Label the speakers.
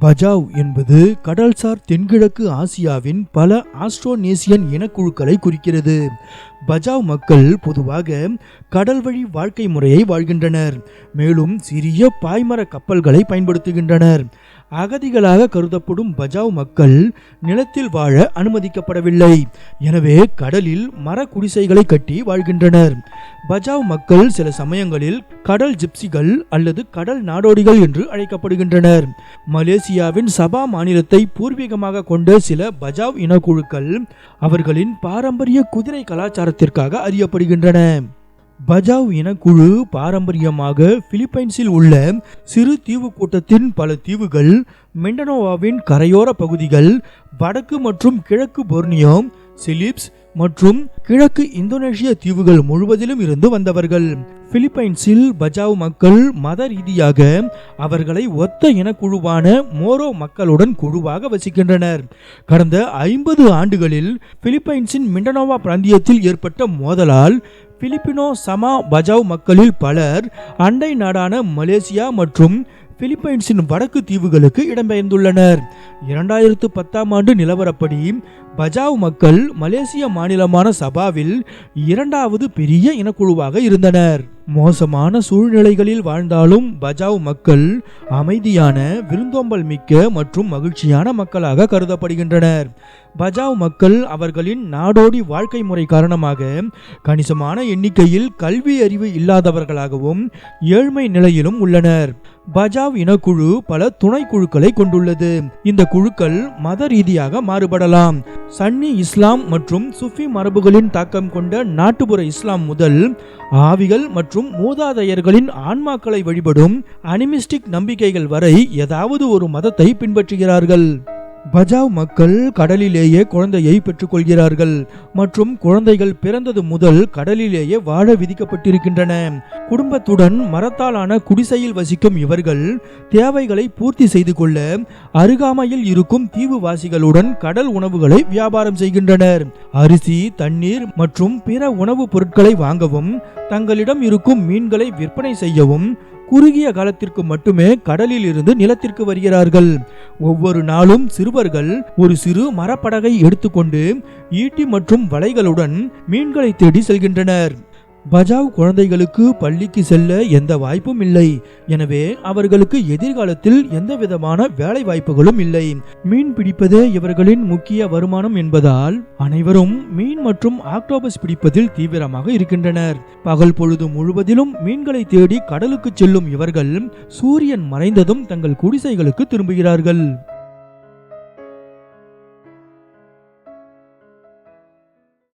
Speaker 1: Bajau என்பது கடல்சார் தென்கிழக்கு ஆசியாவின் பல ஆஸ்ட்ரோனேசியன் இனக்குழுக்களை குறிக்கிறது. பஜாவ் மக்கள் பொதுவாக கடல்வழி வாழ்க்கை முறையை வாழ்கின்றனர். மேலும் சிறிய பாய்மர கப்பல்களை பயன்படுத்துகின்றனர். அகதிகளாக கருதப்படும் பஜாவ் மக்கள் நிலத்தில் வாழ அனுமதிக்கப்படவில்லை. எனவே கடலில் மர குடிசைகளை கட்டி வாழ்கின்றனர். பஜாவ் மக்கள் சில சமயங்களில் கடல் ஜிப்சிகள் அல்லது கடல் நாடோடிகள் என்று அழைக்கப்படுகின்றனர். மலேசியாவின் சபா மாநிலத்தை பூர்வீகமாக கொண்ட சில பஜாவ் இனக்குழுக்கள் அவர்களின் பாரம்பரிய குதிரை கலாச்சாரத்திற்காக அறியப்படுகின்றன. பஜாவ் இனக்குழு பாரம்பரியமாக பிலிப்பைன்ஸில் உள்ள சிறு தீவு கூட்டத்தின் பல தீவுகள் மெண்டனோவாவின் கரையோர பகுதிகள் வடக்கு மற்றும் கிழக்கு பொர்னியோ சிலிப்ஸ் மற்றும் கிழக்கு இந்தோனேஷிய தீவுகள் முழுவதிலும் இருந்து வந்தவர்கள். பிலிப்பைன்ஸில் பஜாவ் மக்கள் மத ரீதியாக அவர்களை ஒத்த இனக்குழுவான மோரோ மக்களுடன் குழுவாக வசிக்கின்றனர். கடந்த ஐம்பது ஆண்டுகளில் பிலிப்பைன்ஸின் மிண்டனோவா பிராந்தியத்தில் ஏற்பட்ட மோதலால் பிலிப்பினோ சமா பஜாவ் மக்களில் பலர் அண்டை நாடான மலேசியா மற்றும் பிலிப்பைன்ஸின் வடக்கு தீவுகளுக்கு இடம்பெயர்ந்துள்ளனர். இரண்டாயிரத்து பத்தாம் ஆண்டு நிலவரப்படி பஜாவ் மக்கள் மலேசிய மாநிலமான சபாவில் இரண்டாவது பெரிய இனக்குழுவாக இருந்தனர். மோசமான சூழ்நிலைகளில் வாழ்ந்தாலும் பஜாவ் மக்கள் அமைதியான விருந்தோம்பல் மிக்க மற்றும் மகிழ்ச்சியான மக்களாக கருதப்படுகின்றனர். பஜாவ் மக்கள் அவர்களின் நாடோடி வாழ்க்கை முறை காரணமாக கணிசமான எண்ணிக்கையில் கல்வி அறிவு இல்லாதவர்களாகவும் ஏழ்மை நிலையிலும் உள்ளனர். பஜாவ் இனக்குழு பல துணை குழுக்களை கொண்டுள்ளது. இந்த குழுக்கள் மத ரீதியாக மாறுபடலாம். சன்னி இஸ்லாம் மற்றும் சுஃபி மரபுகளின் தாக்கம் கொண்ட நாட்டுப்புற இஸ்லாம் முதல் ஆவிகள் மற்றும் மூதாதையர்களின் ஆன்மாக்களை வழிபடும் அனிமிஸ்டிக் நம்பிக்கைகள் வரை ஏதாவது ஒரு மதத்தை பின்பற்றுகிறார்கள். பஜாவ் மக்கள் கடலிலேயே குழந்தையை பெற்றுக்கொள்கிறார்கள். மற்றும் குழந்தைகள் பிறந்தது முதல் கடலிலேயே வாழ விதிக்கப்பட்டிருக்கின்றன. குடும்பத்துடன் மரத்தாலான குடிசையில் வசிக்கும் இவர்கள் தேவைகளை பூர்த்தி செய்து கொள்ள அருகாமையில் இருக்கும் தீவுவாசிகளுடன் கடல் உணவுகளை வியாபாரம் செய்கின்றனர். அரிசி தண்ணீர் மற்றும் பிற உணவுப் பொருட்களை வாங்கவும் தங்களிடம் இருக்கும் மீன்களை விற்பனை செய்யவும் குறுகிய காலத்திற்கு மட்டுமே கடலில் இருந்து நிலத்திற்கு வருகிறார்கள். ஒவ்வொரு நாளும் சிறுவர்கள் ஒரு சிறு மரப்படகை எடுத்துக்கொண்டு ஈட்டி மற்றும் வலைகளுடன் மீன்களை தேடி செல்கின்றனர். பஜாவ் குழந்தைகளுக்கு பள்ளிக்கு செல்ல எந்த வாய்ப்பும் இல்லை. எனவே அவர்களுக்கு எதிர்காலத்தில் எந்த விதமான வேலை வாய்ப்புகளும் இல்லை. மீன் பிடிப்பதே இவர்களின் முக்கிய வருமானம் என்பதால் அனைவரும் மீன் மற்றும் ஆக்டோபஸ் பிடிப்பதில் தீவிரமாக இருக்கின்றனர். பகல் பொழுது முழுவதிலும் மீன்களை தேடி கடலுக்கு செல்லும் இவர்கள் சூரியன் மறைந்ததும் தங்கள் குடிசைகளுக்கு திரும்புகிறார்கள்.